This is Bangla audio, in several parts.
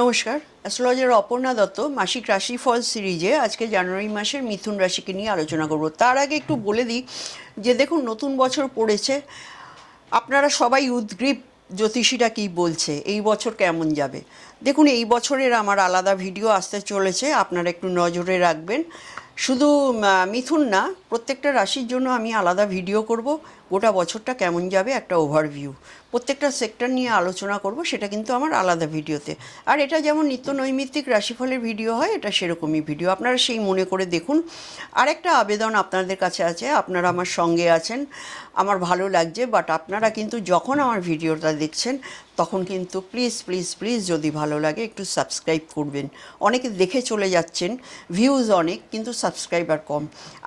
নমস্কার, অ্যাস্ট্রোলজার অপর্ণা দত্ত, মাসিক রাশিফল সিরিজে আজকে জানুয়ারি মাসের মিথুন রাশিকে নিয়ে আলোচনা করব। তার আগে একটু বলে দিই যে দেখুন, নতুন বছর পড়েছে। আপনারা সবাই উদ্গ্রীব জ্যোতিষীরা কী বলছে? এই বছর কেমন যাবে? দেখুন, এই বছরের আমার আলাদা ভিডিও আসতে চলেছে, আপনারা একটু নজরে রাখবেন। শুধু মিথুন না, প্রত্যেকটা রাশির জন্য আমি আলাদা ভিডিও করব। গোটা বছরটা কেমন যাবে একটা ওভারভিউ প্রত্যেকটা সেক্টর নিয়ে আলোচনা করব, সেটা কিন্তু আমার আলাদা ভিডিওতে আর এটা যেমন নিত্য নৈমিত্তিক রাশিফলের ভিডিও হয়, এটা সেরকমই ভিডিও আপনারা সেই মনে করে দেখুন। আরেকটা আবেদন আপনাদের কাছে আছে, আপনারা আমার সঙ্গে আছেন। আমার ভালো লাগছে বাট আপনারা কিন্তু যখন আমার ভিডিওটা দেখছেন তখন কিন্তু প্লিজ প্লিজ প্লিজ যদি ভালো লাগে একটু সাবস্ক্রাইব করবেন। অনেকে দেখে চলে যাচ্ছেন ভিউজ অনেক, কিন্তু সাবস্ক্রাইবার কম।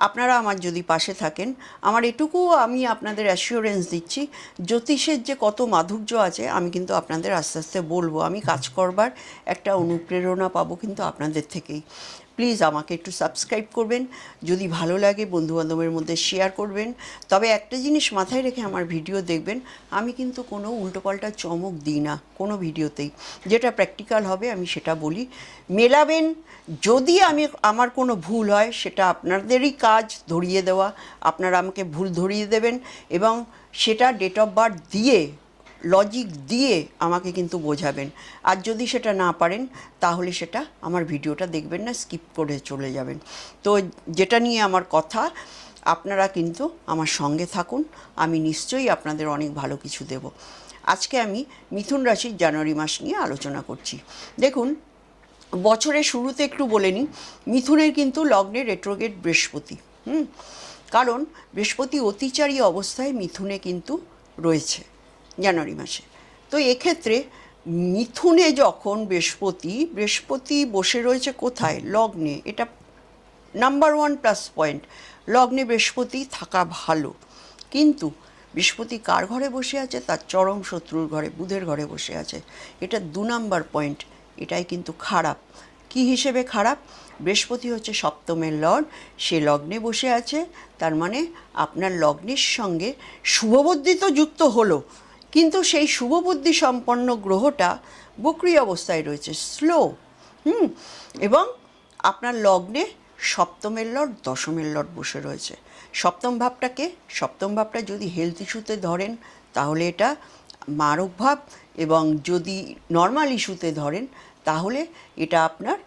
আপনারা আমার যদি পাশে থাকেন, আমার এটুকু আমি আপনাদের অ্যাসিওরেন্স দিচ্ছি, জ্যোতিষের যে কত মাধুর্য আছে, আমি কিন্তু আপনাদের আস্তে আস্তে বলব। আমি কাজ করবার একটা অনুপ্রেরণা পাবো কিন্তু আপনাদের থেকেই। প্লিজ আমাকে একটু সাবস্ক্রাইব করবেন, যদি ভালো লাগে বন্ধুবান্ধবের মধ্যে শেয়ার করবেন। তবে একটা জিনিস মাথায় রেখে আমার ভিডিও দেখবেন, আমি কিন্তু কোনো উল্টোপাল্টা চমক দিই না কোনো ভিডিওতেই। যেটা প্র্যাকটিক্যাল হবে, আমি সেটা বলি। মেলাবেন, যদি আমি, আমার কোনো ভুল হয়, সেটা আপনাদেরই কাজ ধরিয়ে দেওয়া। আপনারা আমাকে ভুল ধরিয়ে দেবেন এবং সেটা ডেট অফ বার্থ দিয়ে লজিক দিয়ে আমাকে কিন্তু বোঝাবেন। আর যদি সেটা না পারেন, তাহলে সেটা আমার ভিডিওটা দেখবেন না স্কিপ করে চলে যাবেন। তো যেটা নিয়ে আমার কথা, আপনারা কিন্তু আমার সঙ্গে থাকুন, আমি নিশ্চয়ই আপনাদের অনেক ভালো কিছু দেব। আজকে আমি মিথুন রাশির জানুয়ারি মাস নিয়ে আলোচনা করছি। দেখুন, বছরের শুরুতে একটু বলে নিই, মিথুনের কিন্তু লগ্নে রেট্রোগেট বৃহস্পতি, হুম? কারণ বৃহস্পতি অতিচারী অবস্থায় মিথুনে কিন্তু রয়েছে। জানুয়ারি মাসে। তো এক্ষেত্রে মিথুনে যখন বৃহস্পতি বৃহস্পতি বসে রয়েছে কোথায়? লগ্নে। এটা নাম্বার ওয়ান প্লাস পয়েন্ট লগ্নে বৃহস্পতি থাকা ভালো। কিন্তু বৃহস্পতি কার ঘরে বসে আছে? তার চরম শত্রুর ঘরে, বুধের ঘরে বসে আছে। এটা দু নাম্বার পয়েন্ট এটাই কিন্তু খারাপ। কি হিসেবে খারাপ? বৃহস্পতি হচ্ছে সপ্তমের লর্ড সে লগ্নে বসে আছে। তার মানে আপনার লগ্নের সঙ্গে শুভবুদ্ধি তো যুক্ত হলো। কিন্তু সেই শুভবুদ্ধি সম্পন্ন গ্রহটা বক্রি অবস্থায় রয়েছে স্লো হুম, এবং আপনার লগ্নে সপ্তমের লট দশমের লট বসে রয়েছে। সপ্তম ভাবটাকে, সপ্তম ভাবটা যদি হেলথ ইস্যুতে ধরেন, তাহলে এটা মারক ভাব, এবং যদি নর্মাল ইস্যুতে ধরেন, তাহলে এটা আপনার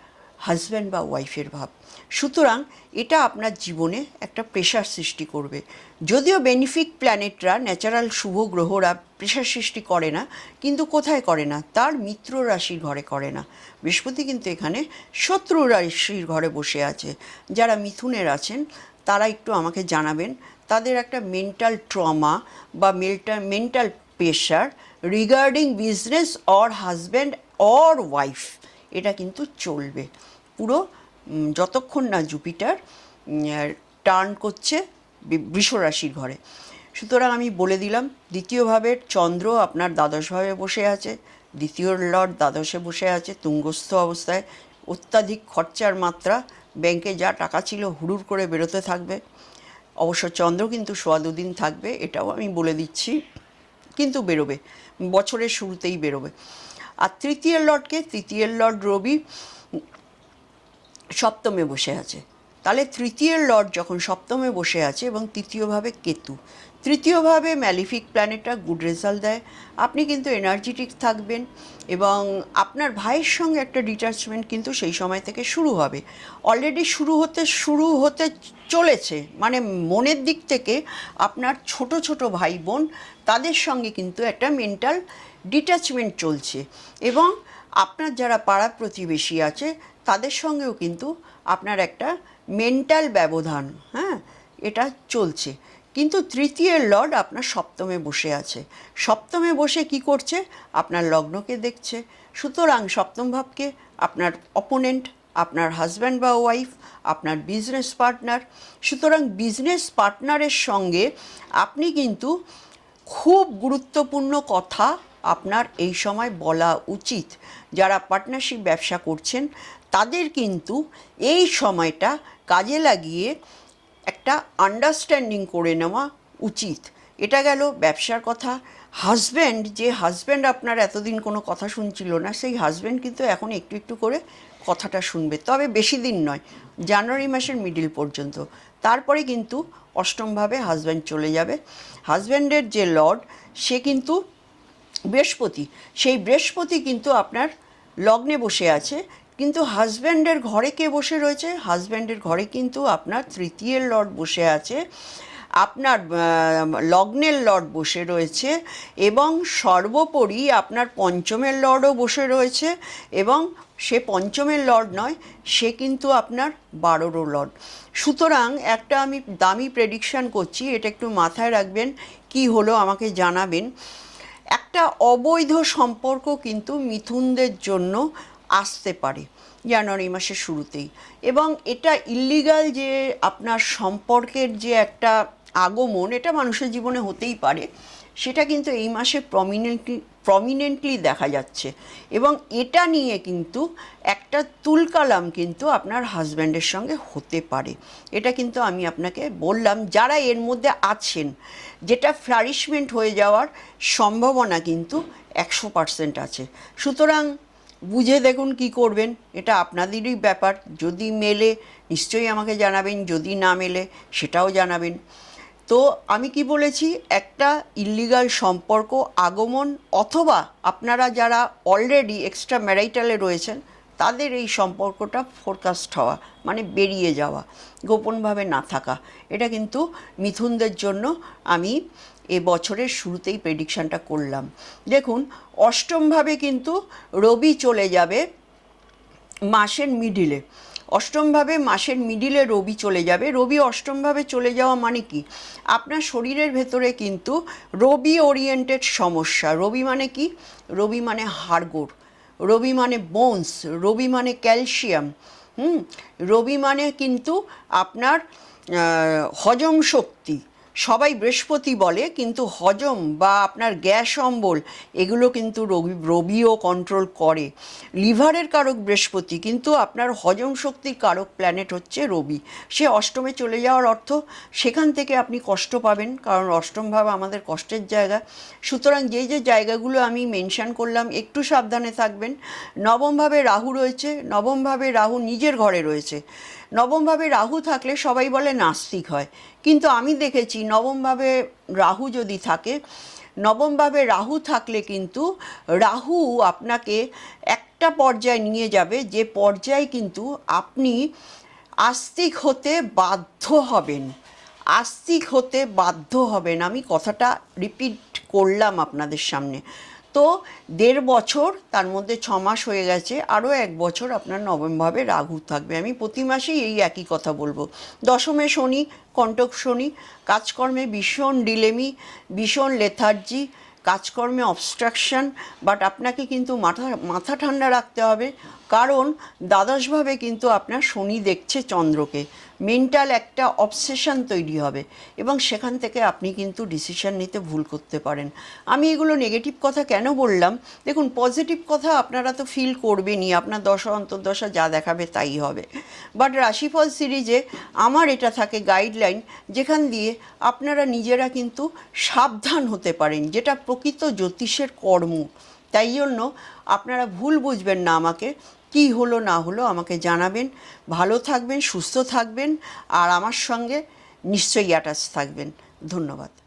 হাজব্যান্ড বা ওয়াইফের ভাব। সুতরাং এটা আপনার জীবনে একটা প্রেশার সৃষ্টি করবে। যদিও বেনিফিক প্ল্যানেটরা ন্যাচারাল শুভ গ্রহরা প্রেশার সৃষ্টি করে না, কিন্তু কোথায় করে না? তার মিত্র রাশির ঘরে করে না। বৃহস্পতি কিন্তু এখানে শত্রু রাশির ঘরে বসে আছে। যারা মিথুনের আছেন, তারা একটু আমাকে জানাবেন, তাদের একটা মেন্টাল ট্রমা বা mental mental pressure regarding business or husband or wife এটা কিন্তু চলবে। পুরো যতক্ষণ না জুপিটার টার্ন করছে বৃষ রাশির ঘরে। সুতরাং আমি বলে দিলাম, দ্বিতীয়ভাবে চন্দ্র আপনার দ্বাদশভাবে বসে আছে, দ্বিতীয় লর্ড দ্বাদশে বসে আছে, তুঙ্গস্থ অবস্থায়। অত্যাধিক খরচার মাত্রা, ব্যাংকে যা টাকা ছিল হুড়ুর করে বেরোতে থাকবে। অবশ্য চন্দ্র কিন্তু সোয়া দুদিন থাকবে, এটাও আমি বলে দিচ্ছি, কিন্তু বেরোবে, বছরের শুরুতেই বেরোবে। আর তৃতীয় লর্ডকে, তৃতীয় লর্ড রবি সপ্তমে বসে আছে। তাহলে তৃতীয় লর্ড যখন সপ্তমে বসে আছে এবং তৃতীয়ভাবে কেতু, তৃতীয়ভাবে ম্যালিফিক প্ল্যানেটটা গুড রেজাল্ট দেয়। আপনি কিন্তু এনার্জেটিক থাকবেন এবং আপনার ভাইয়ের সঙ্গে একটা ডিটাচমেন্ট কিন্তু সেই সময় থেকে শুরু হবে। অলরেডি শুরু হতে শুরু হতে চলেছে। মানে মনের দিক থেকে আপনার ছোট ছোট ভাই বোন, তাদের সঙ্গে কিন্তু একটা মেন্টাল ডিট্যাচমেন্ট চলছে। এবং আপনার যারা পাড়া প্রতিবেশী আছে তাদের সঙ্গেও কিন্তু আপনার একটা মেন্টাল ব্যবধান হ্যাঁ এটা চলছে। কিন্তু তৃতীয় লর্ড আপনার সপ্তমে বসে আছে। সপ্তমে বসে কি করছে? আপনার লগ্নকে দেখছে। সুতরাং সপ্তম ভাবকে আপনার অপোনেন্ট আপনার হাজব্যান্ড বা ওয়াইফ আপনার বিজনেস পার্টনার সুতরাং বিজনেস পার্টনারের সঙ্গে আপনি কিন্তু খুব গুরুত্বপূর্ণ কথা আপনার এই সময় বলা উচিত। যারা পার্টনারশিপ ব্যবসা করছেন তাদের কিন্তু এই সময়টা কাজে লাগিয়ে একটা আন্ডারস্ট্যান্ডিং করে নেওয়া উচিত। এটা গেল ব্যবসার কথা। হাজব্যান্ড যে হাজব্যান্ড আপনার এতদিন কোনো কথা শুনছিল না, সেই হাজব্যান্ড কিন্তু এখন একটু একটু করে কথাটা শুনবে। তবে বেশি দিন নয়, জানুয়ারি মাসের মিডিল পর্যন্ত। তারপরে কিন্তু অষ্টমভাবে হাজব্যান্ড চলে যাবে। হাজব্যান্ডের যে লর্ড সে কিন্তু বৃহস্পতি। সেই বৃহস্পতি কিন্তু আপনার লগ্নে বসে আছে। কিন্তু হাজব্যান্ডের ঘরে কে বসে রয়েছে? হাজব্যান্ডের ঘরে কিন্তু আপনার তৃতীয়ের লর্ড বসে আছে, আপনার লগ্নের লর্ড বসে রয়েছে এবং সর্বোপরি আপনার পঞ্চমের লর্ডও বসে রয়েছে এবং সে পঞ্চমের লর্ড নয়, সে কিন্তু আপনার বারোরও লর্ড। সুতরাং একটা আমি দামি প্রেডিকশান করছি, এটা একটু মাথায় রাখবেন, কি হলো আমাকে জানাবেন। একটা অবৈধ সম্পর্ক কিন্তু মিথুনদের জন্য আসতে পারে জানুয়ারি মাসের শুরুতেই। এবং এটা ইল্লিগাল যে আপনার সম্পর্কের যে একটা আগমন, এটা মানুষের জীবনে হতেই পারে, সেটা কিন্তু এই মাসে প্রমিনেন্টলি প্রমিনেন্টলি দেখা যাচ্ছে। এবং এটা নিয়ে কিন্তু একটা তুলকালাম কিন্তু আপনার হাজব্যান্ডের সঙ্গে হতে পারে। এটা কিন্তু আমি আপনাকে বললাম, যারা এর মধ্যে আছেন, যেটা ফ্লারিশমেন্ট হয়ে যাওয়ার সম্ভাবনা কিন্তু একশো পার্সেন্ট আছে। সুতরাং বুঝে দেখুন কি করবেন, এটা আপনাদেরই ব্যাপার। যদি মেলে, নিশ্চয়ই আমাকে জানাবেন, যদি না মেলে, সেটাও জানাবেন। তো আমি কি বলেছি, একটা ইল্লিগাল সম্পর্ক, আগমন, অথবা আপনারা যারা অলরেডি এক্সট্রা ম্যারাইটালে রয়েছেন, তাদের এই সম্পর্কটা ফোরকাস্ট হওয়া মানে বেরিয়ে যাওয়া, গোপনভাবে না থাকা। এটা কিন্তু মিথুনদের জন্য আমি এ বছরের শুরুতেই প্রেডিকশানটা করলাম। দেখুন, অষ্টমভাবে কিন্তু রবি চলে যাবে মাসের মিডিলে অষ্টমভাবে মাসের মিডিলে রবি চলে যাবে। রবি অষ্টমভাবে চলে যাওয়া মানে কি? আপনার শরীরের ভেতরে কিন্তু রবি ওরিয়েন্টেড সমস্যা। রবি মানে কি? রবি মানে হাড়গোড়। রবি মানে বোনস রবি মানে ক্যালসিয়াম হুম? রবি মানে কিন্তু আপনার হজম শক্তি। সবাই বৃহস্পতি বলে, কিন্তু হজম বা আপনার গ্যাস অম্বল, এগুলো কিন্তু রবি, রবিও কন্ট্রোল করে। লিভারের কারক বৃহস্পতি, কিন্তু আপনার হজম শক্তির কারক প্ল্যানেট হচ্ছে রবি। সে অষ্টমে চলে যাওয়ার অর্থ, সেখান থেকে আপনি কষ্ট পাবেন, কারণ অষ্টম ভাব আমাদের কষ্টের জায়গা। সুতরাং যে যে জায়গাগুলো আমি মেনশান করলাম, একটু সাবধানে থাকবেন। নবমভাবে রাহু রয়েছে নবমভাবে রাহু নিজের ঘরে রয়েছে। নবমভাবে রাহু থাকলে সবাই বলে নাস্তিক হয়। কিন্তু আমি দেখেছি নবমভাবে রাহু যদি থাকে, নবমভাবে রাহু থাকলে কিন্তু রাহু আপনাকে একটা পর্যায়ে নিয়ে যাবে, যে পর্যায়ে কিন্তু আপনি আস্তিক হতে বাধ্য হবেন। আস্তিক হতে বাধ্য হবেন। আমি কথাটা রিপিট করলাম আপনাদের সামনে। তো দেড় বছর, তার মধ্যে ছ মাস হয়ে গেছে, আরও এক বছর আপনার নবমভাবে রাহু থাকবে। আমি প্রতি মাসেই এই একই কথা বলব। দশমে শনি কণ্টক শনি, কাজকর্মে ভীষণ ডিলেমি, ভীষণ লেথার্জি, কাজকর্মে অবস্ট্রাকশন বাট আপনাকে কিন্তু মাথা মাথা ঠান্ডা রাখতে হবে, কারণ দ্বাদশভাবে কিন্তু আপনার শনি দেখছে চন্দ্রকে। মেন্টাল একটা অবসেশন তৈরি হবে। এবং সেখান থেকে আপনি কিন্তু ডিসিশন নিতে ভুল করতে পারেন। আমি এগুলো নেগেটিভ কথা কেন বললাম? দেখুন পজিটিভ কথা আপনারা তো ফিল করবেনই, আপনার দশা, অন্তর্দশা যা দেখাবে তাই হবে। বাট রাশিফল সিরিজে আমার এটা থাকে গাইডলাইন যেখান দিয়ে আপনারা নিজেরা কিন্তু সাবধান হতে পারেন, যেটা প্রকৃত জ্যোতিষের কর্ম। তাই জন্য আপনারা ভুল বুঝবেন না আমাকে। কি হলো না হলো আমাকে জানাবেন। ভালো থাকবেন, সুস্থ থাকবেন, আর আমার সঙ্গে নিশ্চয়ই অ্যাটাচ থাকবেন। ধন্যবাদ।